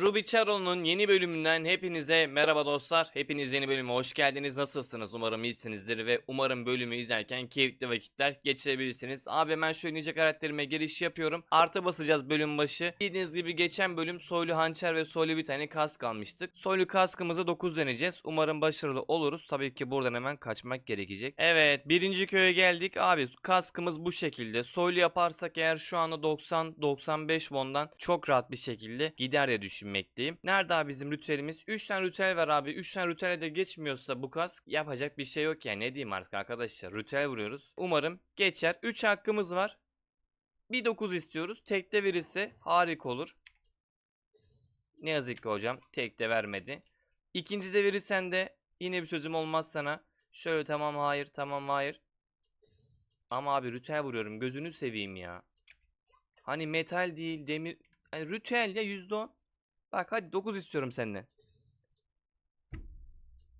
Ruby Charo'nun yeni bölümünden hepinize merhaba dostlar. Hepiniz yeni bölüme hoş geldiniz. Nasılsınız? Umarım iyisinizdir ve umarım bölümü izlerken keyifli vakitler geçirebilirsiniz. Abi hemen şöyle nice karakterime giriş yapıyorum. Artı basacağız bölüm başı. Bildiğiniz gibi geçen bölüm soylu hançer ve soylu bir tane kask almıştık. Soylu kaskımızı 9 deneyeceğiz. Umarım başarılı oluruz. Tabii ki buradan hemen kaçmak gerekecek. Evet birinci köye geldik. Abi kaskımız bu şekilde. Soylu yaparsak eğer şu anda 90-95 won'dan çok rahat bir şekilde gider diye düşünmekteyim. Nerede abi bizim ritüelimiz? 3 tane ritüel var abi. 3 tane ritüele de geçmiyorsa bu kask yapacak bir şey yok yani. Ne diyeyim artık arkadaşlar. Ritüel vuruyoruz. Umarım geçer. 3 hakkımız var. Bir 9 istiyoruz. Tekte verirse harika olur. Ne yazık ki hocam. Tekte vermedi. İkinci de verirsen de yine bir sözüm olmaz sana. Şöyle tamam hayır tamam hayır. Ama abi ritüel vuruyorum. Gözünü seveyim ya. Hani metal değil demir. Hani ritüel ya %10. Bak hadi 9 istiyorum senden.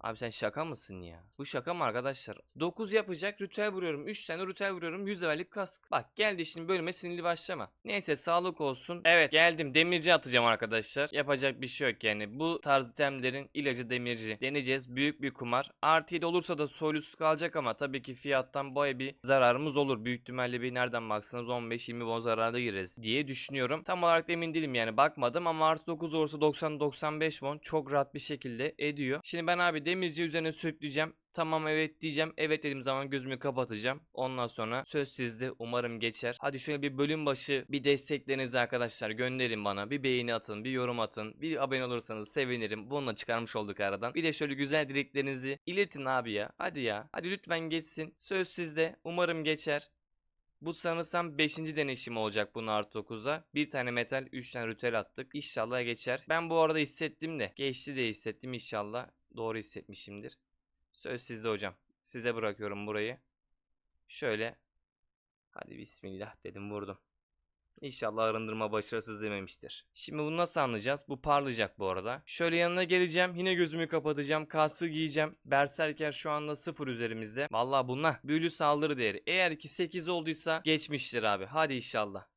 Abi sen şaka mısın ya? Bu şaka mı arkadaşlar? 9 yapacak ritüel vuruyorum. 3 tane ritüel vuruyorum. 100 levellik kask. Bak geldi şimdi bölüme sinirli başlama. Neyse sağlık olsun. Evet geldim. Demirci atacağım arkadaşlar. Yapacak bir şey yok yani. Bu tarz itemlerin ilacı demirci. Deneyeceğiz. Büyük bir kumar. Artı 7 olursa da soylusu kalacak ama tabii ki fiyattan baya bir zararımız olur. Büyük ihtimalle bir nereden baksanız 15-20 bon zararda gireriz diye düşünüyorum. Tam olarak emin değilim yani bakmadım ama artı 9 olursa 90-95 won çok rahat bir şekilde ediyor. Şimdi ben abi demirci üzerine sürükleyeceğim. Tamam evet diyeceğim. Evet dediğim zaman gözümü kapatacağım. Ondan sonra söz sizde. Umarım geçer. Hadi şöyle bir bölüm başı bir desteklerinizi arkadaşlar gönderin bana. Bir beğeni atın, bir yorum atın. Bir abone olursanız sevinirim. Bununla çıkarmış olduk aradan. Bir de şöyle güzel dileklerinizi iletin abi ya. Hadi ya. Hadi lütfen geçsin. Söz sizde. Umarım geçer. Bu sanırsam 5. deneyişim olacak bunun artı 9'a. Bir tane metal 3 tane rütel attık. İnşallah geçer. Ben bu arada hissettim de. Geçti de hissettim inşallah. Doğru hissetmişimdir. Söz sizde hocam. Size bırakıyorum burayı. Şöyle. Hadi bismillah dedim vurdum. İnşallah arındırma başarısız dememiştir. Şimdi bunu nasıl anlayacağız? Bu parlayacak bu arada. Şöyle yanına geleceğim. Yine gözümü kapatacağım. Kası giyeceğim. Berserker şu anda 0 üzerimizde. Vallahi bunlar büyülü saldırı değeri. Eğer ki 8 olduysa geçmiştir abi. Hadi inşallah.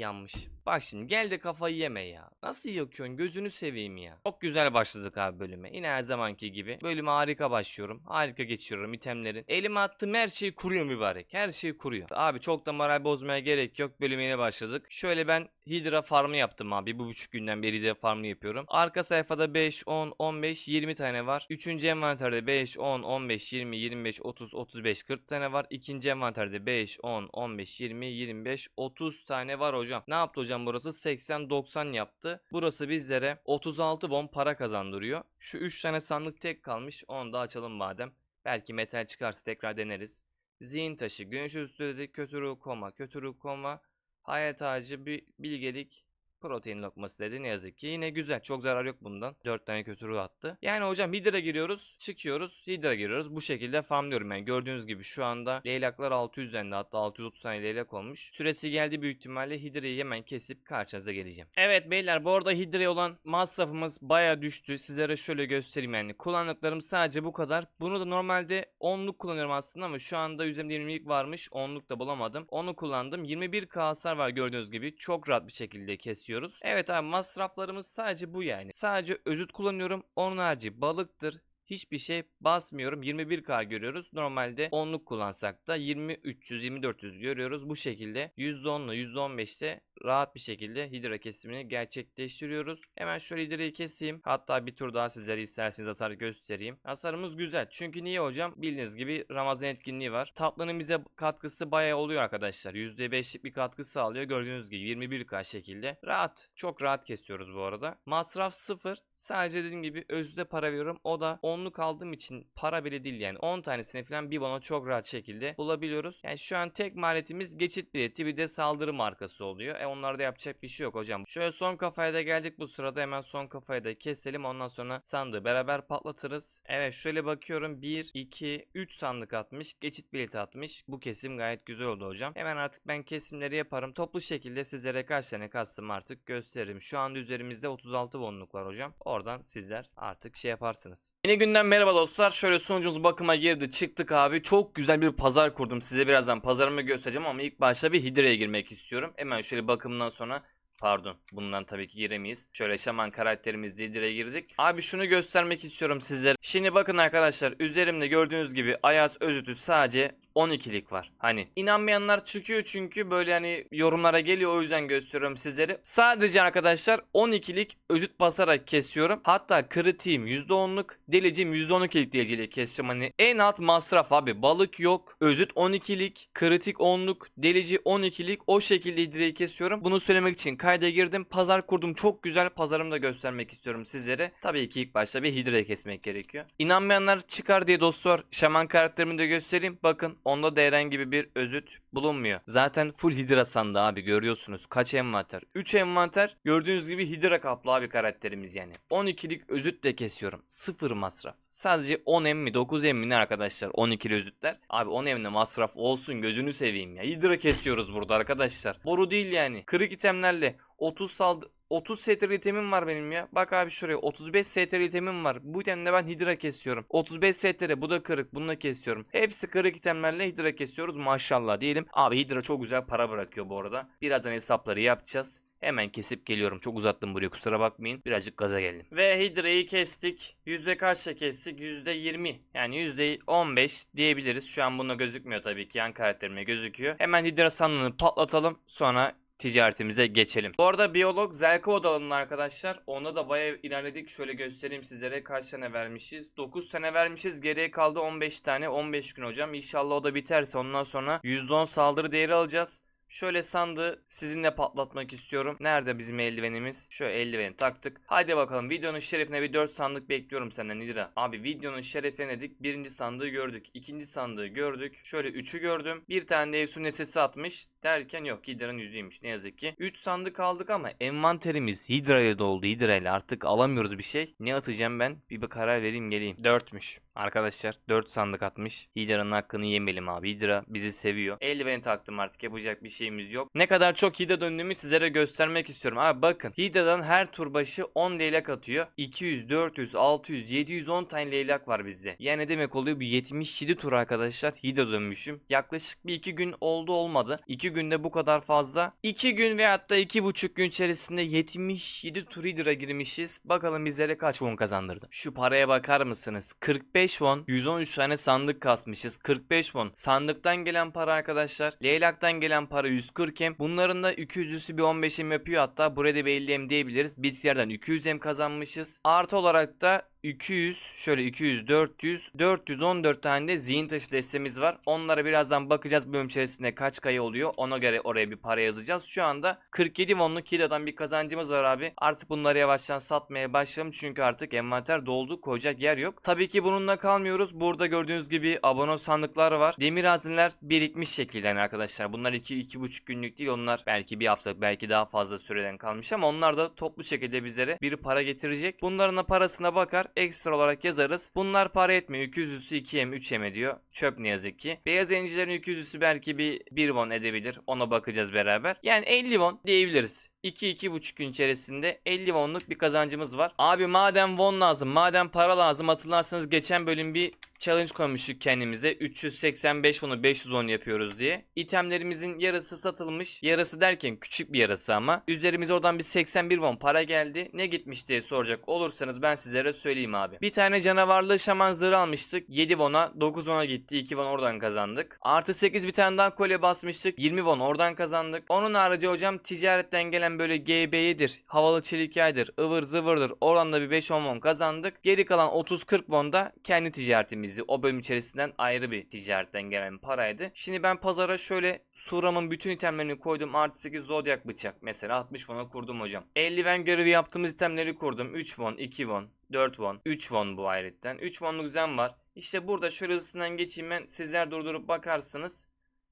Yanmış. Bak şimdi gel de kafayı yeme ya. Nasıl yakıyorsun gözünü seveyim ya. Çok güzel başladık abi bölüme. Yine her zamanki gibi. Bölüme harika başlıyorum. Harika geçiyorum itemlerin. Elime attığım her şey kuruyor mübarek. Her şey kuruyor. Abi çok da moral bozmaya gerek yok. Bölüme yeni başladık. Şöyle ben Hydra farmı yaptım abi. Bu buçuk günden beri Hydra farmı yapıyorum. Arka sayfada 5, 10, 15, 20 tane var. Üçüncü envanterde 5, 10, 15, 20, 25, 30, 35, 40 tane var. İkinci envanterde 5, 10, 15, 20, 25, 30 tane var hocam. Ne yaptı hocam burası? 80-90 yaptı. Burası bizlere 36 won para kazandırıyor. Şu 3 tane sandık tek kalmış. Onu da açalım madem. Belki metal çıkarsa tekrar deneriz. Zihin taşı, güneş üstü dedik, kötü ruh koma, kötü ruh koma, hayat ağacı, bilgelik, protein lokması dedi ne yazık ki. Yine güzel, çok zarar yok bundan. 4 tane kötü ruh attı. Yani hocam Hydra giriyoruz, çıkıyoruz, Hydra giriyoruz. Bu şekilde farmlıyorum yani. Gördüğünüz gibi şu anda leylaklar 600 üzerinde hatta 630 tane leylak olmuş. Süresi geldi büyük ihtimalle Hydra'yı hemen kesip karşınıza geleceğim. Evet beyler bu arada Hydra'ya olan masrafımız baya düştü. Sizlere şöyle göstereyim yani. Kullandıklarım sadece bu kadar. Bunu da normalde 10'luk kullanıyorum aslında ama şu anda üzerimde 20'lik varmış. 10'luk da bulamadım. Onu kullandım. 21k hasar var gördüğünüz gibi. Çok rahat bir şekilde kesiyoruz. Evet abi masraflarımız sadece bu yani. Sadece özüt kullanıyorum. Onun harici balıktır, hiçbir şey basmıyorum. 21k görüyoruz. Normalde 10'luk kullansak da 2300 2400 görüyoruz. Bu şekilde %10'la %15'te rahat bir şekilde hidra kesimini gerçekleştiriyoruz. Hemen şöyle hidrayı keseyim. Hatta bir tur daha sizlere isterseniz hasar göstereyim. Hasarımız güzel. Çünkü niye hocam? Bildiğiniz gibi Ramazan etkinliği var. Tatlının bize katkısı bayağı oluyor arkadaşlar. %5'lik bir katkı sağlıyor. Gördüğünüz gibi 21k şekilde. Rahat. Çok rahat kesiyoruz bu arada. Masraf sıfır. Sadece dediğim gibi özde para veriyorum. O da 10'luk aldığım için para bile değil yani. 10 tanesini falan bir bana çok rahat şekilde bulabiliyoruz. Yani şu an tek maliyetimiz geçit bileti bir de saldırı markası oluyor. E onlarda yapacak bir şey yok hocam. Şöyle son kafaya da geldik bu sırada hemen son kafayı da keselim. Ondan sonra sandığı beraber patlatırız. Evet şöyle bakıyorum 1, 2, 3 sandık atmış. Geçit bileti atmış. Bu kesim gayet güzel oldu hocam. Hemen artık ben kesimleri yaparım. Toplu şekilde sizlere kaç tane kastım artık gösteririm. Şu anda üzerimizde 36 bonluk var hocam. Oradan sizler artık şey yaparsınız. Yeni günden merhaba dostlar. Şöyle sunucumuz bakıma girdi. Çıktık abi. Çok güzel bir pazar kurdum. Size birazdan pazarımı göstereceğim ama ilk başta bir Hidra'ya girmek istiyorum. Hemen şöyle bakımdan sonra Pardon. Bundan tabii ki giremeyiz. Şöyle şaman karakterimiz Hidra'ya girdik. Abi şunu göstermek istiyorum sizlere. Şimdi bakın arkadaşlar üzerimde gördüğünüz gibi Ayaz Özütü sadece 12'lik var. Hani inanmayanlar çıkıyor çünkü böyle hani yorumlara geliyor o yüzden gösteriyorum sizlere. Sadece arkadaşlar 12'lik özüt basarak kesiyorum. Hatta kritiğim %10'luk, delicim %12'lik deliciyle kesiyorum. Hani en alt masraf abi. Balık yok. Özüt 12'lik, kritik 10'luk, delici 12'lik o şekilde hidreyi kesiyorum. Bunu söylemek için kayda girdim. Pazar kurdum. Çok güzel pazarımı da göstermek istiyorum sizlere. Tabii ki ilk başta bir hidre kesmek gerekiyor. İnanmayanlar çıkar diye dostlar şaman karakterimi de göstereyim. Bakın onda da herhangi bir özüt bulunmuyor. Zaten full hidra sandı abi görüyorsunuz. Kaç envanter? 3 envanter. Gördüğünüz gibi hidra kaplı abi karakterimiz yani. 12'lik özütle kesiyorum. Sıfır masraf. Sadece 10 emmi 9 emmi ne arkadaşlar 12'li özütler. Abi 10 emmi masraf olsun gözünü seveyim ya. Hidra kesiyoruz burada arkadaşlar. Boru değil yani. Kırık itemlerle 30 saldı 30 STR itemim var benim ya. Bak abi şuraya 35 STR itemim var. Bu itemde ben hidra kesiyorum. 35 STR bu da kırık bununla kesiyorum. Hepsi kırık itemlerle hidra kesiyoruz maşallah diyelim. Abi hidra çok güzel para bırakıyor bu arada. Birazdan hesapları yapacağız. Hemen kesip geliyorum. Çok uzattım buraya kusura bakmayın. Birazcık gaza geldim. Ve Hidra'yı kestik. Yüzde kaçla kestik? Yüzde 20. Yani yüzde 15 diyebiliriz. Şu an bunda gözükmüyor tabii ki. Yan karakterime gözüküyor. Hemen Hidra sandığını patlatalım. Sonra ticaretimize geçelim. Bu arada biyolog Zelkova dalının arkadaşlar. Onda da bayağı ilerledik. Şöyle göstereyim sizlere kaç tane vermişiz. 9 tane vermişiz. Geriye kaldı 15 tane. 15 gün hocam. İnşallah o da biterse ondan sonra %10 saldırı değeri alacağız. Şöyle sandığı sizinle patlatmak istiyorum. Nerede bizim eldivenimiz? Şöyle eldiveni taktık. Hadi bakalım videonun şerefine bir 4 sandık bekliyorum senden Nidra. Abi videonun şerefine dedik. Birinci sandığı gördük. ikinci sandığı gördük. Şöyle 3'ü gördüm. Bir tane de Efsun sesi atmış. Derken yok Hidra'nın yüzüymüş ne yazık ki. 3 sandık aldık ama envanterimiz Hidra ile doldu. Hidra ile artık alamıyoruz bir şey. Ne atacağım ben? Bir, bir karar vereyim geleyim. 4'müş. Arkadaşlar 4 sandık atmış. Hidra'nın hakkını yemeyelim abi. Hidra bizi seviyor. Eldiveni taktım artık yapacak bir şeyimiz yok. Ne kadar çok Hidra döndüğümü sizlere göstermek istiyorum. Abi bakın Hidra'dan her tur başı 10 leylak atıyor. 200, 400, 600, 710 tane leylak var bizde. Yani demek oluyor bir 77 tur arkadaşlar Hidra dönmüşüm. Yaklaşık bir 2 gün oldu olmadı. 2 günde bu kadar fazla. 2 gün ve hatta 2,5 gün içerisinde 77 tur Hidra girmişiz. Bakalım bizlere kaç won kazandırdı. Şu paraya bakar mısınız? 45 won. 113 tane sandık kasmışız. 45 won. Sandıktan gelen para arkadaşlar. Leylaktan gelen para 140 em. Bunların da 200'lüsü bir 15 em yapıyor. Hatta burada bir 50 em diyebiliriz. Bitkilerden 200 em kazanmışız. Artı olarak da 200 şöyle 200 400 414 tane de zihin taşı destemiz var. Onlara birazdan bakacağız bölüm içerisinde kaç kaya oluyor. Ona göre oraya bir para yazacağız. Şu anda 47 wonluk Kida'dan bir kazancımız var abi. Artık bunları yavaştan satmaya başlayalım. Çünkü artık envanter doldu. Koyacak yer yok. Tabii ki bununla kalmıyoruz. Burada gördüğünüz gibi abone sandıklar var. Demir hazineler birikmiş şekilde yani arkadaşlar. Bunlar 2 iki, 2,5 günlük değil. Onlar belki bir haftalık belki daha fazla süreden kalmış ama onlar da toplu şekilde bizlere bir para getirecek. Bunların da parasına bakar ekstra olarak yazarız. Bunlar para etmiyor. 200'üsü 2M 3M diyor. Çöp ne yazık ki. Beyaz encilerin 200'üsü belki bir 1 won edebilir. Ona bakacağız beraber. Yani 50 won diyebiliriz. 2-2,5 gün içerisinde 50 wonluk bir kazancımız var. Abi madem won lazım, madem para lazım hatırlarsanız geçen bölüm bir challenge koymuştuk kendimize. 385 won'u 500 won yapıyoruz diye. İtemlerimizin yarısı satılmış. Yarısı derken küçük bir yarısı ama. Üzerimize oradan bir 81 won para geldi. Ne gitmiş diye soracak olursanız ben sizlere söyleyeyim abi. Bir tane canavarlı şaman zırhı almıştık. 7 won'a 9 won'a gitti. 2 won oradan kazandık. Artı 8 bir tane daha kolye basmıştık. 20 won oradan kazandık. Onun harici hocam ticaretten gelen böyle GB'yidir. Havalı çelik yaydır. ıvır zıvırdır. Oradan da bir 5-10 won kazandık. Geri kalan 30-40 won da kendi ticaretimizdi. O bölüm içerisinden ayrı bir ticaretten gelen paraydı. Şimdi ben pazara şöyle Suram'ın bütün itemlerini koydum. Artı 8 Zodiac bıçak mesela 60 won'a kurdum hocam. Eldiven görevi yaptığımız itemleri kurdum. 3 won, 2 won, 4 won, 3 won bu ayrıca. 3 wonluk zem var. İşte burada şöyle hızlısından geçeyim ben. Sizler durdurup bakarsınız.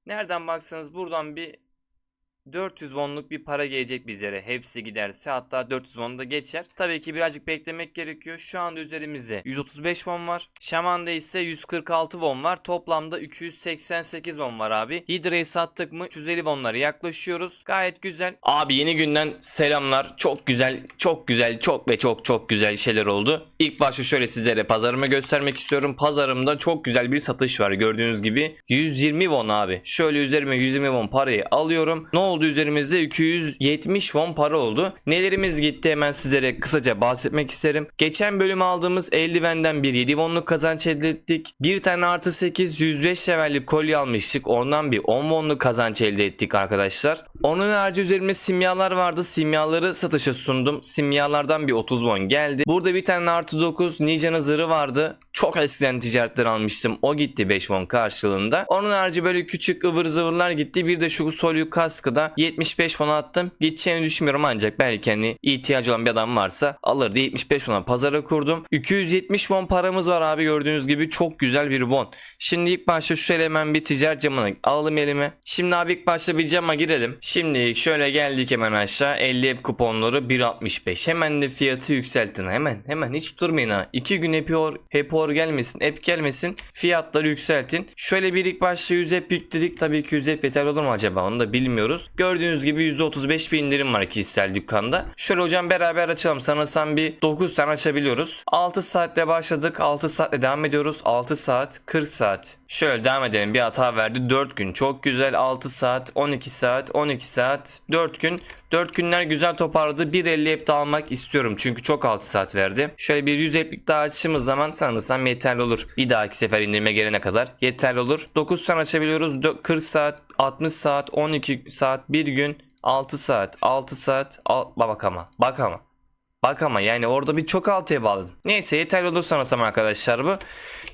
Nereden baksanız buradan bir 400 wonluk bir para gelecek bizlere. Hepsi giderse hatta 400 won da geçer. Tabii ki birazcık beklemek gerekiyor. Şu anda üzerimizde 135 won var. Şaman'da ise 146 won var. Toplamda 288 won var abi. Hidra'yı sattık mı 350 wonlara yaklaşıyoruz. Gayet güzel. Abi yeni günden selamlar. Çok güzel, çok güzel, çok ve çok çok güzel şeyler oldu. İlk başta şöyle sizlere pazarımı göstermek istiyorum. Pazarımda çok güzel bir satış var gördüğünüz gibi. 120 won abi. Şöyle üzerime 120 won parayı alıyorum. Ne oldu? Oldu üzerimizde? 270 won para oldu. Nelerimiz gitti hemen sizlere kısaca bahsetmek isterim. Geçen bölüm aldığımız eldivenden bir 7 wonluk kazanç elde ettik. Bir tane artı 8 105 levellik kolye almıştık. Ondan bir 10 wonluk kazanç elde ettik arkadaşlar. Onun harici üzerimde simyalar vardı. Simyaları satışa sundum. Simyalardan bir 30 won geldi. Burada bir tane artı 9 Ninja'nın zırhı vardı. Çok eskiden ticaretten almıştım. O gitti 5 won karşılığında. Onun harici böyle küçük ıvır zıvırlar gitti. Bir de şu solyu kaskı da 75 won attım. Gideceğini düşünmüyorum ancak belki hani ihtiyacı olan bir adam varsa alır diye 75 won'a pazara kurdum. 270 won paramız var abi gördüğünüz gibi çok güzel bir won. Şimdi ilk başta şöyle hemen bir ticaret camını alalım elime. Şimdi abi ilk başta bir cama girelim. Şimdi şöyle geldik hemen aşağı 50 app kuponları 1.65. Hemen de fiyatı yükseltin hemen hemen hiç durmayın ha. 2 gün happy hour, hour gelmesin app gelmesin fiyatları yükseltin. Şöyle bir ilk başta 100 app yükledik tabii ki 100 app yeter olur mu acaba onu da bilmiyoruz. Gördüğünüz gibi %35 bir indirim var kişisel dükkanda. Şöyle hocam beraber açalım sanırsam bir 9 tane açabiliyoruz. 6 saatte başladık 6 saatte devam ediyoruz 6 saat 40 saat. Şöyle devam edelim bir hata verdi 4 gün çok güzel 6 saat 12 saat 12 saat 4 gün 4 günler güzel toparladı. 1.50 hep de almak istiyorum. Çünkü çok 6 saat verdi. Şöyle bir 100 heplik daha açtığımız zaman sanırsam yeterli olur. Bir dahaki sefer indirime gelene kadar yeterli olur. 9 tane açabiliyoruz. Dö- 40 saat, 60 saat, 12 saat, 1 gün, 6 saat, 6 saat. Al, bak ama. Bak ama. Bak ama yani orada bir çok altıya bağladın. Neyse yeterli olur sanırsam arkadaşlar bu.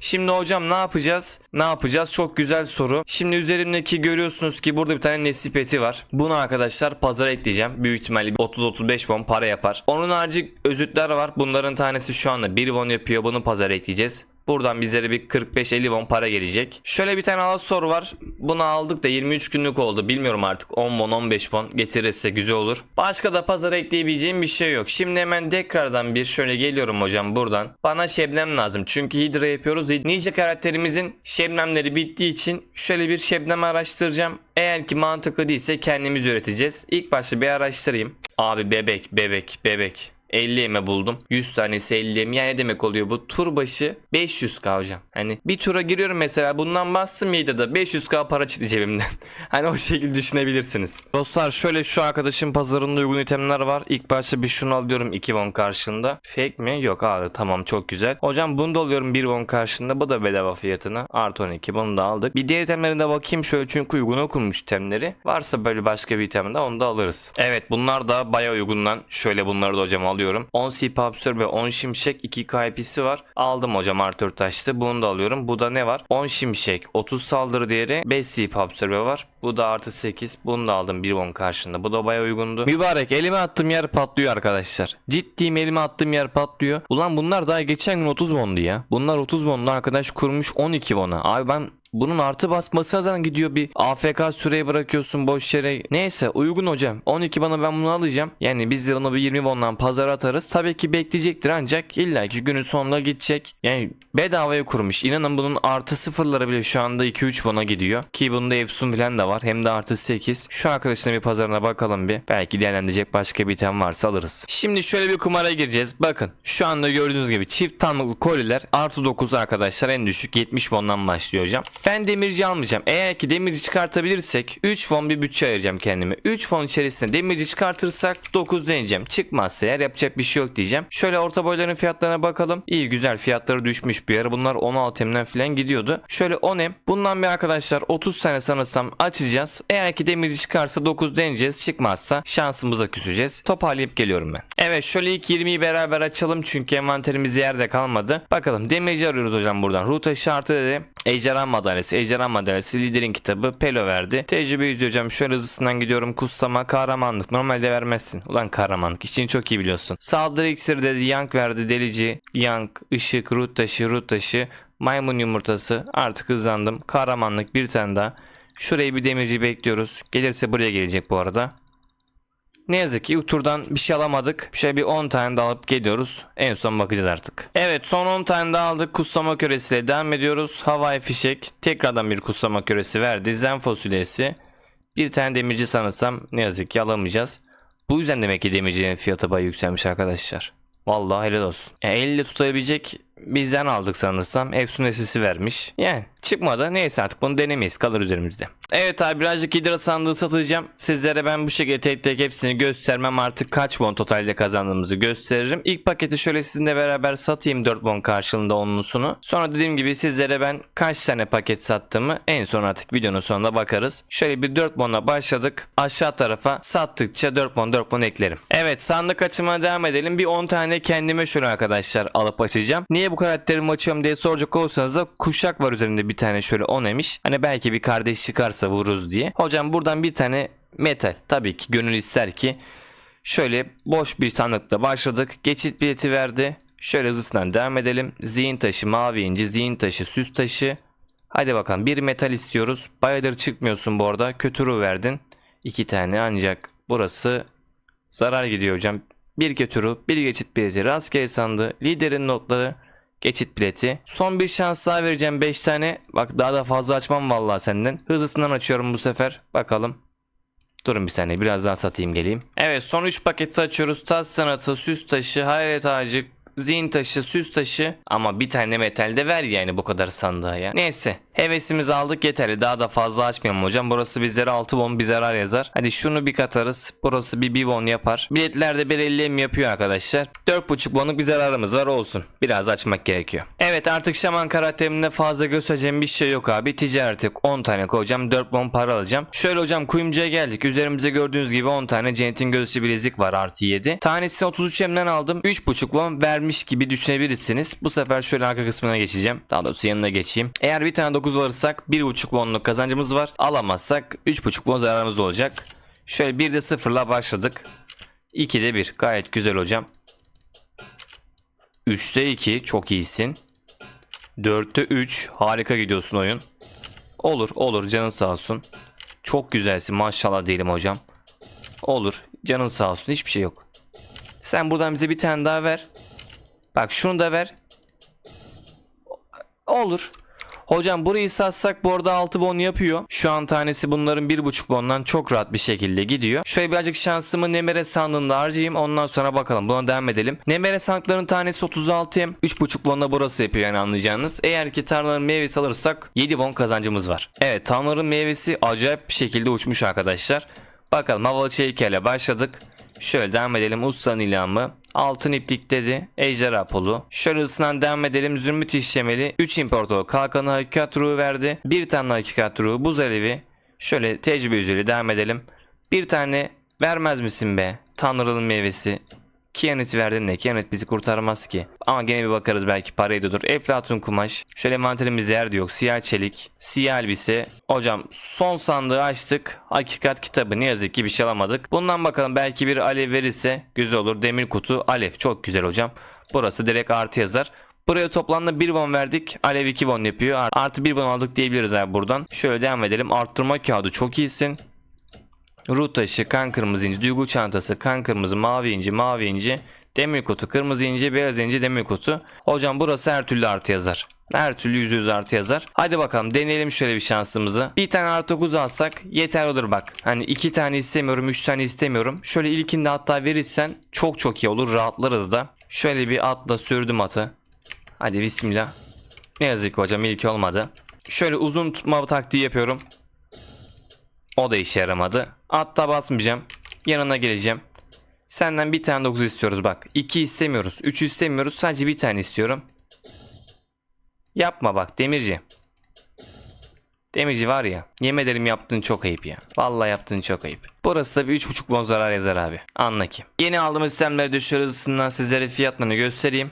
Şimdi hocam ne yapacağız? Ne yapacağız? Çok güzel soru. Şimdi üzerimdeki görüyorsunuz ki burada bir tane nesip eti var. Bunu arkadaşlar pazara ekleyeceğim. Büyük ihtimalle bir 30-35 won para yapar. Onun harici özütler var. Bunların tanesi şu anda 1 won yapıyor. Bunu pazara ekleyeceğiz. Buradan bizlere bir 45-50 won para gelecek. Şöyle bir tane Alastor var. Bunu aldık da 23 günlük oldu. Bilmiyorum artık 10 won 15 won getirirse güzel olur. Başka da pazara ekleyebileceğim bir şey yok. Şimdi hemen tekrardan bir şöyle geliyorum hocam buradan. Bana şebnem lazım. Çünkü Hydra yapıyoruz. Ninja karakterimizin şebnemleri bittiği için şöyle bir şebnem araştıracağım. Eğer ki mantıklı değilse kendimiz üreteceğiz. İlk başta bir araştırayım. Abi bebek bebek bebek. 50 eme buldum. 100 tanesi 50 em. Yani ne demek oluyor bu? Tur başı 500k hocam. Hani bir tura giriyorum mesela bundan bastım da 500k para çıktı cebimden. hani o şekilde düşünebilirsiniz. Dostlar şöyle şu arkadaşın pazarında uygun itemler var. İlk başta bir şunu alıyorum 2 won karşılığında. Fake mi? Yok abi tamam çok güzel. Hocam bunu da alıyorum 1 won karşılığında. Bu da bedava fiyatına. Artı 12 bunu da aldık. Bir diğer itemlerine bakayım şöyle çünkü uygun okunmuş itemleri. Varsa böyle başka bir item de onu da alırız. Evet bunlar da baya uygundan. Şöyle bunları da hocam alıyorum. 10 CP Absorb ve 10 Şimşek 2 KP'si var. Aldım hocam artı 4 taştı. Bunu da alıyorum. Bu da ne var? 10 Şimşek 30 saldırı değeri 5 CP Absorb var. Bu da artı 8. Bunu da aldım 1 won karşında. Bu da baya uygundu. Mübarek elime attığım yer patlıyor arkadaşlar. Ciddiyim elime attığım yer patlıyor. Ulan bunlar daha geçen gün 30 wondu ya. Bunlar 30 wondu arkadaş kurmuş 12 won'a. Abi ben bunun artı basması zaten gidiyor bir AFK süreyi bırakıyorsun boş yere. Neyse uygun hocam. 12 bana ben bunu alacağım. Yani biz de onu bir 20 won'dan pazara atarız. Tabii ki bekleyecektir ancak illaki günün sonunda gidecek. Yani bedavaya kurmuş. İnanın bunun artı sıfırları bile şu anda 2-3 won'a gidiyor. Ki bunda Efsun falan da var. Hem de artı 8. Şu arkadaşın bir pazarına bakalım bir. Belki değerlendirecek başka bir item varsa alırız. Şimdi şöyle bir kumara gireceğiz. Bakın şu anda gördüğünüz gibi çift tanrılık koliler artı 9 arkadaşlar en düşük 70 won'dan başlıyor hocam. Ben demirci almayacağım. Eğer ki demirci çıkartabilirsek 3 won bir bütçe ayıracağım kendime. 3 won içerisinde demirci çıkartırsak 9 deneyeceğim. Çıkmazsa eğer yapacak bir şey yok diyeceğim. Şöyle orta boyların fiyatlarına bakalım. İyi güzel fiyatları düşmüş bir ara. Bunlar 16 emden falan gidiyordu. Şöyle 10 em. Bundan bir arkadaşlar 30 tane sanırsam açacağız. Eğer ki demirci çıkarsa 9 deneyeceğiz. Çıkmazsa şansımıza küseceğiz. Toparlayıp geliyorum ben. Evet şöyle ilk 20'yi beraber açalım. Çünkü envanterimiz yerde kalmadı. Bakalım demirci arıyoruz hocam buradan. Ruta şartı dedi. Ejderha madalyası. Ejderha madalyası liderin kitabı. Pelo verdi. Tecrübe yüzü hocam. Şöyle hızlısından gidiyorum. Kutsama kahramanlık. Normalde vermezsin. Ulan kahramanlık. İşini çok iyi biliyorsun. Saldırı iksiri dedi. Yank verdi. Delici. Yank. ışık. Rut taşı. Rut taşı. Maymun yumurtası. Artık hızlandım. Kahramanlık bir tane daha. Şurayı bir demirci bekliyoruz. Gelirse buraya gelecek bu arada. Ne yazık ki ilk turdan bir şey alamadık. Şöyle bir 10 tane daha alıp geliyoruz. En son bakacağız artık. Evet son 10 tane daha aldık. Kutsama küresiyle devam ediyoruz. Havai fişek. Tekrardan bir kutsama küresi verdi. Zen fasulyesi. Bir tane demirci sanırsam ne yazık ki alamayacağız. Bu yüzden demek ki demircinin fiyatı bayağı yükselmiş arkadaşlar. Vallahi helal olsun. Yani elle tutabilecek bir zen aldık sanırsam. Efsun esisi vermiş. Yani Çıkmadı. Neyse artık bunu denemeyiz. Kalır üzerimizde. Evet abi birazcık hidra sandığı satacağım. Sizlere ben bu şekilde tek tek hepsini göstermem. Artık kaç won totalde kazandığımızı gösteririm. İlk paketi şöyle sizinle beraber satayım 4 won karşılığında onlusunu. Sonra dediğim gibi sizlere ben kaç tane paket sattığımı en son artık videonun sonunda bakarız. Şöyle bir 4 won'a başladık. Aşağı tarafa sattıkça 4 won 4 won eklerim. Evet sandık açımına devam edelim. Bir 10 tane kendime şöyle arkadaşlar alıp açacağım. Niye bu karakterimi açıyorum diye soracak olursanız da kuşak var üzerinde bir tane şöyle 10 emiş. Hani belki bir kardeş çıkarsa vururuz diye. Hocam buradan bir tane metal. Tabii ki gönül ister ki Şöyle boş bir sandıkta başladık. Geçit bileti verdi. Şöyle hızlısından devam edelim. Zihin taşı, mavi inci, zihin taşı, süs taşı. Hadi bakalım bir metal istiyoruz. Bayağıdır çıkmıyorsun bu arada. Kötü ruh verdin. İki tane ancak burası zarar gidiyor hocam. Bir kötü ruh, bir geçit bileti, rastgele sandığı, liderin notları, geçit bileti. Son bir şans daha vereceğim 5 tane. Bak daha da fazla açmam vallahi senden. Hızlısından açıyorum bu sefer. Bakalım. Durun bir saniye biraz daha satayım geleyim. Evet son 3 paketi açıyoruz. Tas sanatı, süs taşı, hayret ağacı, zihin taşı, süs taşı. Ama bir tane metal de ver yani bu kadar sandığa ya. Neyse hevesimizi aldık yeterli. Daha da fazla açmayalım hocam. Burası bizlere 6 won bir zarar yazar. Hadi şunu bir katarız. Burası bir 1 won yapar. Biletlerde 1.50 mi yapıyor arkadaşlar. 4.5 wonluk bir zararımız var olsun. Biraz açmak gerekiyor. Evet artık şaman karakterimde fazla göstereceğim bir şey yok abi. Ticareti 10 tane koyacağım. 4 won para alacağım. Şöyle hocam kuyumcuya geldik. Üzerimizde gördüğünüz gibi 10 tane Cennet'in gözü bilezik var artı 7. Tanesini 33 emden aldım. 3.5 won vermiş gibi düşünebilirsiniz. Bu sefer şöyle arka kısmına geçeceğim. Daha doğrusu yanına geçeyim. Eğer bir tane 9 alırsak 1.5 wonluk kazancımız var. Alamazsak 3.5 won zararımız olacak. Şöyle bir de sıfırla başladık. 2'de 1 gayet güzel hocam. 3'te 2 çok iyisin. 4'te 3 harika gidiyorsun oyun. Olur olur canın sağ olsun. Çok güzelsin maşallah diyelim hocam. Olur canın sağ olsun hiçbir şey yok. Sen buradan bize bir tane daha ver. Bak şunu da ver. Olur. Hocam burayı satsak bu arada 6 bon yapıyor. Şu an tanesi bunların 1.5 bondan çok rahat bir şekilde gidiyor. Şöyle birazcık şansımı Nemere sandığında harcayayım. Ondan sonra bakalım. Buna devam edelim. Nemere sandıkların tanesi 36 hem 3.5 bonla burası yapıyor yani anlayacağınız. Eğer ki tanrıların meyvesi alırsak 7 bon kazancımız var. Evet tanrıların meyvesi acayip bir şekilde uçmuş arkadaşlar. Bakalım havalı heykeyle başladık. Şöyle devam edelim. Ustan ilamı. Altın iplik dedi. Ejderha polu. Şöyle ısınan devam edelim. Zümrüt işlemeli. 3 importol. Kalkanı hakikat ruhu verdi. Bir tane hakikat ruhu. Buz alevi. Şöyle tecrübe yüzüyle devam edelim. Bir tane vermez misin be? Tanrı'nın meyvesi. Kianet verdin ne? Kianet bizi kurtarmaz ki. Ama gene bir bakarız belki parayı da dur. Eflatun kumaş. Şöyle envanterimizde yer de yok. Siyah çelik. Siyah elbise. Hocam son sandığı açtık. Hakikat kitabı ne yazık ki bir şey alamadık. Bundan bakalım belki bir alev verirse güzel olur. Demir kutu alev. Çok güzel hocam. Burası direkt artı yazar. Buraya toplamda 1 won verdik. Alev 2 won yapıyor. Artı 1 won aldık diyebiliriz abi buradan. Şöyle devam edelim. Arttırma kağıdı çok iyisin. Ruh taşı, kan kırmızı inci, duygu çantası, kan kırmızı, mavi inci, mavi inci, demir kutu, kırmızı inci, beyaz inci, demir kutu. Hocam burası her türlü artı yazar. Her türlü yüz yüz artı yazar. Hadi bakalım deneyelim şöyle bir şansımızı. Bir tane artı 9 alsak yeter olur bak. Hani iki tane istemiyorum, üç tane istemiyorum. Şöyle ilkinde hatta verirsen çok çok iyi olur. Rahatlarız da. Şöyle bir atla sürdüm atı. Hadi bismillah. Ne yazık ki hocam ilk olmadı. Şöyle uzun tutma taktiği yapıyorum. O da işe yaramadı. Hatta basmayacağım. Yanına geleceğim. Senden bir tane 9 istiyoruz bak. 2 istemiyoruz. 3 istemiyoruz. Sadece bir tane istiyorum. Yapma bak demirci. Demirci var ya. Yemin yaptığın çok ayıp ya. Vallahi yaptığın çok ayıp. Burası da bir 3.5 won zarar yazar abi. Anla ki. Yeni aldığımız sistemleri düşür hızlısından sizlere fiyatlarını göstereyim.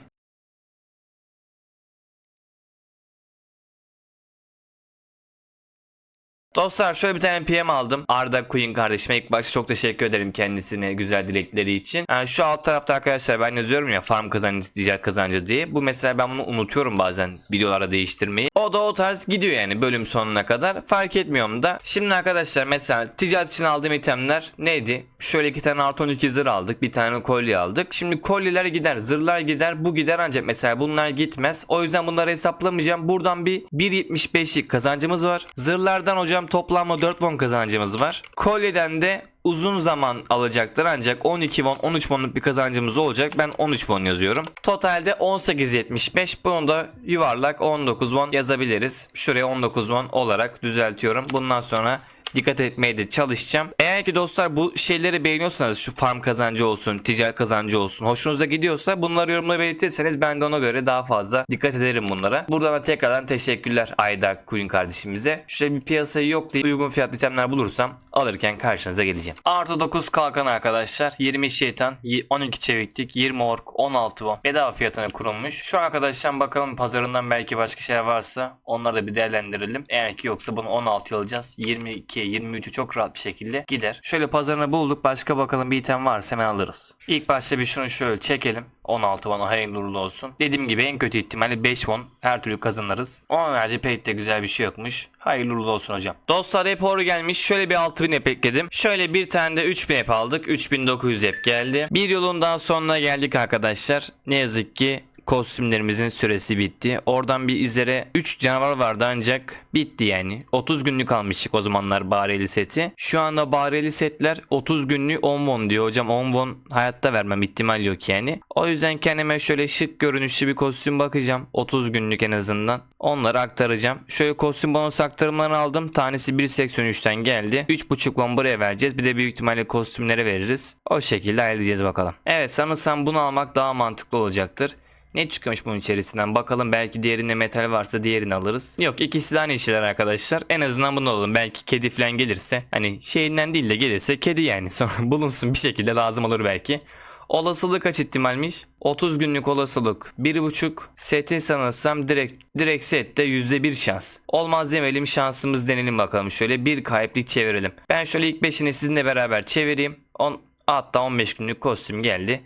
Dostlar şöyle bir tane PM aldım. Arda Queen kardeşime ilk başta çok teşekkür ederim kendisine güzel dilekleri için. Yani şu alt tarafta arkadaşlar ben yazıyorum ya farm kazancı ticaret kazancı diye. Bu mesela ben bunu unutuyorum bazen videolara değiştirmeyi. O da o tarz gidiyor yani bölüm sonuna kadar. Fark etmiyorum da. Şimdi arkadaşlar mesela ticaret için aldığım itemler neydi? Şöyle iki tane artı 12 zırh aldık. Bir tane kolye aldık. Şimdi kolyeler gider. Zırhlar gider. Bu gider ancak mesela bunlar gitmez. O yüzden bunları hesaplamayacağım. Buradan bir 1.75'lik kazancımız var. Zırhlardan hocam toplamda 4 won kazancımız var. Kolyeden de uzun zaman alacaktır ancak 12 won 13 wonluk bir kazancımız olacak. Ben 13 won yazıyorum. Totalde 18.75 bunu da yuvarlak 19 won yazabiliriz. Şuraya 19 won olarak düzeltiyorum. Bundan sonra dikkat etmeye de çalışacağım. Eğer ki dostlar bu şeyleri beğeniyorsanız şu farm kazancı olsun, ticaret kazancı olsun, hoşunuza gidiyorsa bunları yorumlara belirtirseniz ben de ona göre daha fazla dikkat ederim bunlara. Buradan da tekrardan teşekkürler Aydark Queen kardeşimize. Şöyle bir piyasayı yoklayıp uygun fiyatlı itemler bulursam alırken karşınıza geleceğim. Artı 9 kalkan arkadaşlar. 20 şeytan, 12 çeviklik, 20 ork, 16 won. Bedava fiyatına kurulmuş. Şu arkadaşlar bakalım pazarından belki başka şeyler varsa onları da bir değerlendirelim. Eğer ki yoksa bunu 16 alacağız. 22 23'ü çok rahat bir şekilde gider. Şöyle pazarını bulduk. Başka bakalım bir item varsa hemen alırız. İlk başta bir şunu şöyle çekelim. 16 bana hayırlı uğurlu olsun. Dediğim gibi en kötü ihtimalle 5 won her türlü kazanırız. 10 merci pek de güzel bir şey yokmuş. Hayırlı uğurlu olsun hocam. Dostlar hep doğru gelmiş. Şöyle bir 6000 ep ekledim. Şöyle bir tane de 3000 ep aldık. 3900 ep geldi. Bir yolun daha sonuna geldik arkadaşlar. Ne yazık ki kostümlerimizin süresi bitti. Oradan bir üzere 3 canavar vardı ancak bitti yani. 30 günlük almıştık o zamanlar bareli seti. Şu anda bareli setler 30 günlük 10 won diyor. Hocam 10 won hayatta vermem ihtimal yok yani. O yüzden kendime şöyle şık görünüşlü bir kostüm bakacağım. 30 günlük en azından. Onları aktaracağım. Şöyle kostüm bonus aktarımlarını aldım. Tanesi 1.83'ten geldi. 3.5 won buraya vereceğiz. Bir de büyük ihtimalle kostümlere veririz. O şekilde ayarlayacağız bakalım. Evet sanırsam bunu almak daha mantıklı olacaktır. Ne çıkıyormuş bunun içerisinden bakalım belki diğerinde metal varsa diğerini alırız. Yok ikisi de aynı şeyler arkadaşlar. En azından bunu alalım. Belki kedi falan gelirse hani şeyinden değil de gelirse kedi yani. Sonra bulunsun bir şekilde lazım olur belki. Olasılık kaç ihtimalmiş? 30 günlük olasılık 1.5 seti sanırsam direkt direkt sette %1 şans. Olmaz demeyelim şansımız denelim bakalım. Şöyle bir kayıplık çevirelim. Ben şöyle ilk 5'ini sizinle beraber çevireyim. On, hatta 15 günlük kostüm geldi.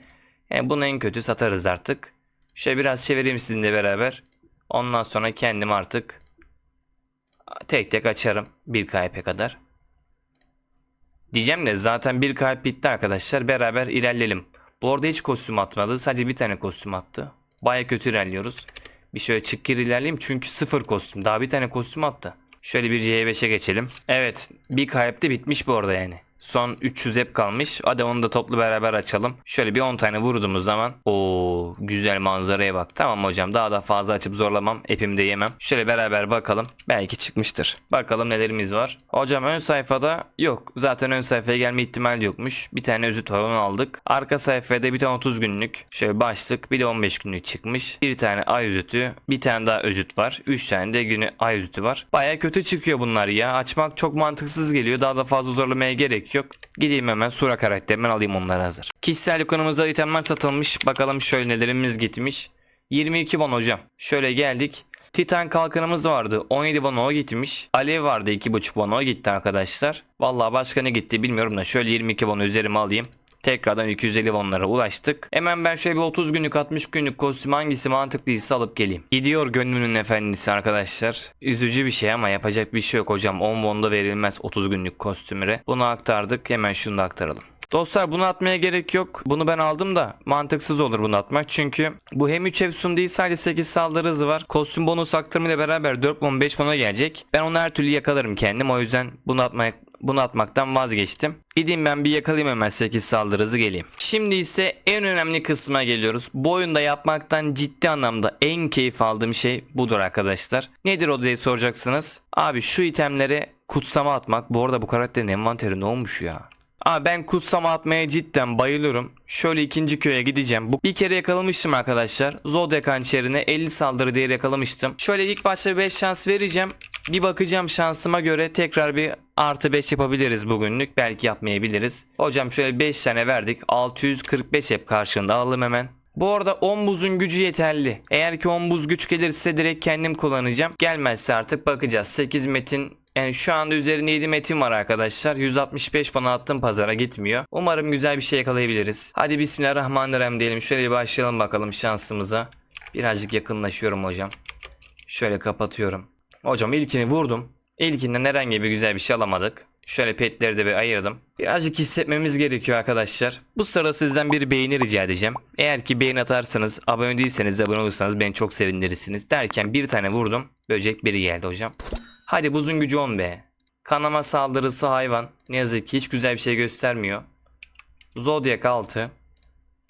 Yani bunu en kötü satarız artık. Şöyle biraz çevireyim sizinle beraber. Ondan sonra kendim artık tek tek açarım bir kaype kadar. Diyeceğim de zaten bir kayıp bitti arkadaşlar. Beraber ilerleyelim. Bu arada hiç kostüm atmadı. Sadece bir tane kostüm attı. Baya kötü ilerliyoruz. Bir şöyle çık gir ilerleyeyim çünkü sıfır kostüm. Daha bir tane kostüm attı. Şöyle bir C5'e geçelim. Evet bir kayıp da bitmiş bu arada yani. Son 300 hep kalmış. Hadi onu da toplu beraber açalım. Şöyle bir 10 tane vurduğumuz zaman. o güzel manzaraya bak. Tamam hocam daha da fazla açıp zorlamam. Epimi de yemem. Şöyle beraber bakalım. Belki çıkmıştır. Bakalım nelerimiz var. Hocam ön sayfada yok. Zaten ön sayfaya gelme ihtimali yokmuş. Bir tane özüt var onu aldık. Arka sayfada bir tane 30 günlük. Şöyle başlık bir de 15 günlük çıkmış. Bir tane ay özütü. Bir tane daha özüt var. 3 tane de günü ay özütü var. Baya kötü çıkıyor bunlar ya. Açmak çok mantıksız geliyor. Daha da fazla zorlamaya gerek yok. Gideyim hemen Sura karakterinden alayım onları hazır. Kişisel ikonumuzda itemler satılmış. Bakalım şöyle nelerimiz gitmiş. 22 won hocam. Şöyle geldik. Titan kalkanımız vardı. 17 won o gitmiş. Alev vardı 2.5 won o gitti arkadaşlar. Vallahi başka ne gitti bilmiyorum da şöyle 22 won üzerime alayım. Tekrardan 250 wonlara ulaştık. Hemen ben şöyle bir 30 günlük 60 günlük kostüm hangisi mantıklıysa alıp geleyim. Gidiyor gönlümün efendisi arkadaşlar. Üzücü bir şey ama yapacak bir şey yok hocam. 10 wonda verilmez 30 günlük kostümüre. Bunu aktardık. Hemen şunu da aktaralım. Dostlar bunu atmaya gerek yok. Bunu ben aldım da mantıksız olur bunu atmak. Çünkü bu hem 3 Efsun değil sadece 8 saldırı hızı var. Kostüm bonus aktarımıyla beraber 4 won 5 won'a gelecek. Ben onu her türlü yakalarım kendim. O yüzden bunu atmaya bunu atmaktan vazgeçtim. Gideyim ben bir yakalayayım hemen 8 saldırı hızı geleyim. Şimdi ise en önemli kısma geliyoruz. Bu oyunda yapmaktan ciddi anlamda en keyif aldığım şey budur arkadaşlar. Nedir o diye soracaksınız. Abi şu itemleri kutsama atmak. Bu arada bu karakterin envanteri ne olmuş ya? Aa ben kutsama atmaya cidden bayılıyorum. Şöyle ikinci köye gideceğim. Bu bir kere yakalamıştım arkadaşlar. Zodiac hançerine 50 saldırı diye yakalamıştım. Şöyle ilk başta 5 şans vereceğim. Bir bakacağım şansıma göre tekrar bir artı 5 yapabiliriz bugünlük. Belki yapmayabiliriz. Hocam şöyle 5 tane verdik. 645 hep karşında alalım hemen. Bu arada 10 buzun gücü yeterli. Eğer ki 10 buz güç gelirse direkt kendim kullanacağım. Gelmezse artık bakacağız. 8 metin yani şu anda üzerinde 7 metin var arkadaşlar. 165 bana attım pazara gitmiyor. Umarım güzel bir şey yakalayabiliriz. Hadi bismillahirrahmanirrahim diyelim. Şöyle bir başlayalım bakalım şansımıza. Birazcık yakınlaşıyorum hocam. Şöyle kapatıyorum. Hocam ilkini vurdum. İlkinden herhangi bir güzel bir şey alamadık. Şöyle petleri de bir ayırdım. Birazcık hissetmemiz gerekiyor arkadaşlar. Bu sırada sizden bir beğeni rica edeceğim. Eğer ki beğeni atarsanız, abone değilseniz abone olursanız beni çok sevindirirsiniz. Derken bir tane vurdum. Böcek biri geldi hocam. Hadi buzun gücü 10 be. Kanama saldırısı hayvan. Ne yazık ki hiç güzel bir şey göstermiyor. Zodiac 6.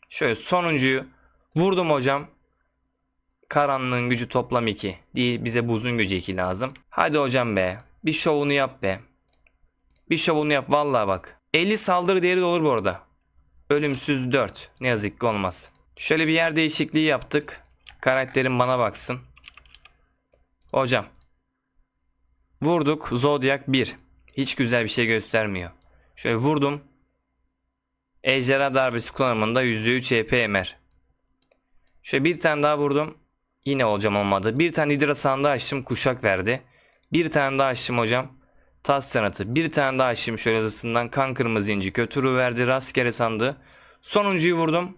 Şöyle sonuncuyu vurdum hocam. Karanlığın gücü toplam 2. Değil bize buzun gücü 2 lazım. Hadi hocam be. Bir şovunu yap be. Bir şovunu yap vallahi bak. 50 saldırı değeri de olur bu arada. Ölümsüz 4. Ne yazık ki olmaz. Şöyle bir yer değişikliği yaptık. Karakterim bana baksın. Hocam. Vurduk. Zodiac 1. Hiç güzel bir şey göstermiyor. Şöyle vurdum. Ejderha darbesi kullanımında %3 EP MR. Şöyle bir tane daha vurdum. Yine hocam olmadı. Bir tane Hidra sandığı açtım. Kuşak verdi. Bir tane daha açtım hocam. Tas sanatı. Bir tane daha açtım şöyle hızlısından. Kan kırmızı inci. Kötürü verdi. Rastgele sandığı. Sonuncuyu vurdum.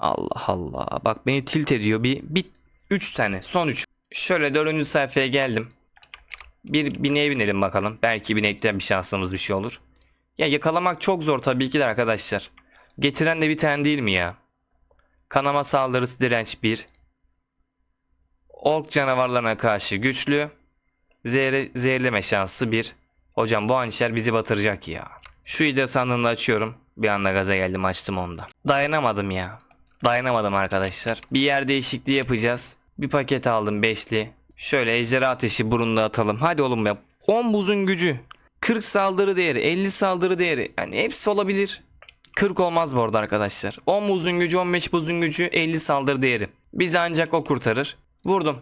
Allah Allah. Bak beni tilt ediyor. Bir, bir üç tane. Son üç. Şöyle dördüncü sayfaya geldim. Bir bineğe binelim bakalım. Belki binekten bir şansımız bir şey olur. Ya yakalamak çok zor tabii ki de arkadaşlar. Getiren de bir tane değil mi ya? Kanama saldırısı direnç 1. Ork canavarlarına karşı güçlü. Zehri, zehirleme şansı 1. Hocam bu hançer bizi batıracak ya. Şu ide sandığını açıyorum. Bir anda gaza geldim açtım onu da. Dayanamadım ya. Dayanamadım arkadaşlar. Bir yer değişikliği yapacağız. Bir paket aldım beşli. Şöyle ejderha ateşi burunda atalım. Hadi oğlum ya. 10 buzun gücü. 40 saldırı değeri, 50 saldırı değeri. Yani hepsi olabilir. 40 olmaz bu arada arkadaşlar. 10 buzun gücü, 15 buzun gücü, 50 saldırı değeri. Bizi ancak o kurtarır. Vurdum.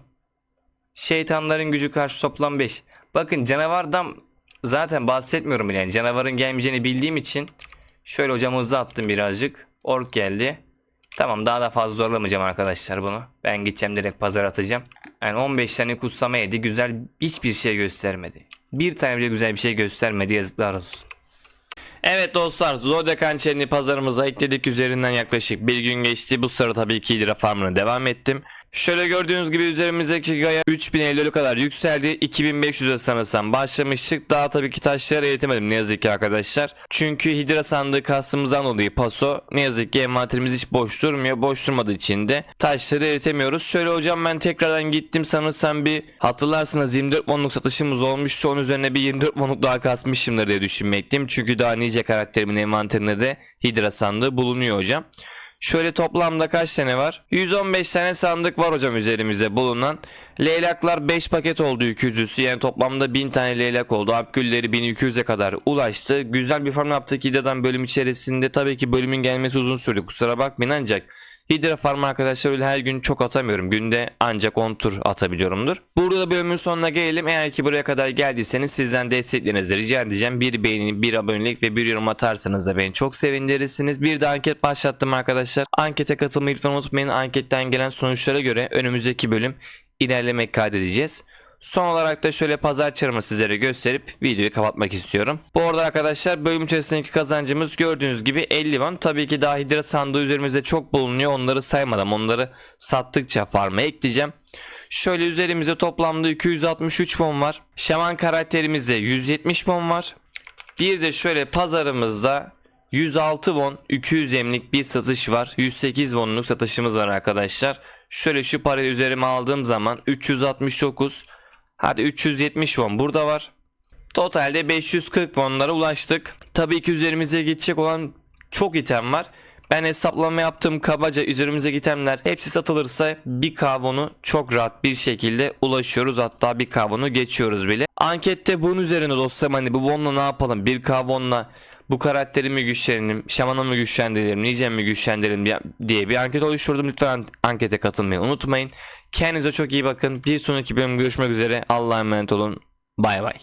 Şeytanların gücü karşı toplam 5. Bakın canavardan zaten bahsetmiyorum. Yani canavarın gelmeyeceğini bildiğim için şöyle hocam hızlı attım birazcık. Ork geldi. Tamam daha da fazla zorlamayacağım arkadaşlar bunu. Ben gideceğim direkt pazar atacağım. Yani 15 tane kutsama yedi. Güzel hiçbir şey göstermedi. Bir tane bile güzel bir şey göstermedi. Yazıklar olsun. Evet dostlar Zodiac hançerini pazarımıza ekledik üzerinden yaklaşık bir gün geçti. Bu sırada tabii ki lira farmına devam ettim. Şöyle gördüğünüz gibi üzerimizdeki gaya 3050'e kadar yükseldi. 2500'e sanırsam başlamıştık. Daha tabii ki taşları eğitemedim ne yazık ki arkadaşlar. Çünkü hidra sandığı kastımızdan dolayı paso ne yazık ki envanterimiz hiç boş durmuyor. Boş durmadığı için de taşları eritemiyoruz. Şöyle hocam ben tekrardan gittim sanırsam bir hatırlarsanız 24 monluk satışımız olmuştu. Onun üzerine bir 24 monluk daha kasmışımdır diye düşünmekteyim. Çünkü daha nice karakterimin envanterinde de hidra sandığı bulunuyor hocam. Şöyle toplamda kaç tane var? 115 tane sandık var hocam üzerimizde bulunan. Leylaklar 5 paket oldu 200'üsü yani toplamda 1000 tane leylak oldu. Abgülleri 1200'e kadar ulaştı. Güzel bir farm yaptık Hidra'dan bölüm içerisinde. Tabii ki bölümün gelmesi uzun sürdü kusura bakmayın ancak Hidra farm arkadaşlar öyle her gün çok atamıyorum. Günde ancak 10 tur atabiliyorumdur. Burada da bölümün sonuna gelelim. Eğer ki buraya kadar geldiyseniz sizden desteklerinizi rica edeceğim. Bir beğeni, bir abonelik ve bir yorum atarsanız da beni çok sevindirirsiniz. Bir de anket başlattım arkadaşlar. Ankete katılmayı lütfen unutmayın. Anketten gelen sonuçlara göre önümüzdeki bölüm ilerlemek kaydedeceğiz. Son olarak da şöyle pazar çarımı sizlere gösterip videoyu kapatmak istiyorum. Bu arada arkadaşlar bölüm içerisindeki kazancımız gördüğünüz gibi 50 won. Tabii ki daha hidrat sandığı üzerimizde çok bulunuyor. Onları saymadan onları sattıkça farma ekleyeceğim. Şöyle üzerimizde toplamda 263 won var. Şaman karakterimizde 170 won var. Bir de şöyle pazarımızda 106 won 200 emlik bir satış var. 108 wonluk satışımız var arkadaşlar. Şöyle şu parayı üzerime aldığım zaman 369 hadi 370 won burada var. Totalde 540 wonlara ulaştık. Tabii ki üzerimize geçecek olan çok item var. Ben hesaplama yaptığım kabaca üzerimize itemler hepsi satılırsa bir kavonu çok rahat bir şekilde ulaşıyoruz. Hatta bir kavonu geçiyoruz bile. Ankette bunun üzerine dostlarım hani bu wonla ne yapalım? Bir kavonla bu karakterimi güçlendirelim, şamanı mı güçlendirelim, Nice'mi mi güçlendirelim diye bir anket oluşturdum. Lütfen ankete katılmayı unutmayın. Kendinize çok iyi bakın. Bir sonraki bölüm görüşmek üzere. Allah'a emanet olun. Bay bay.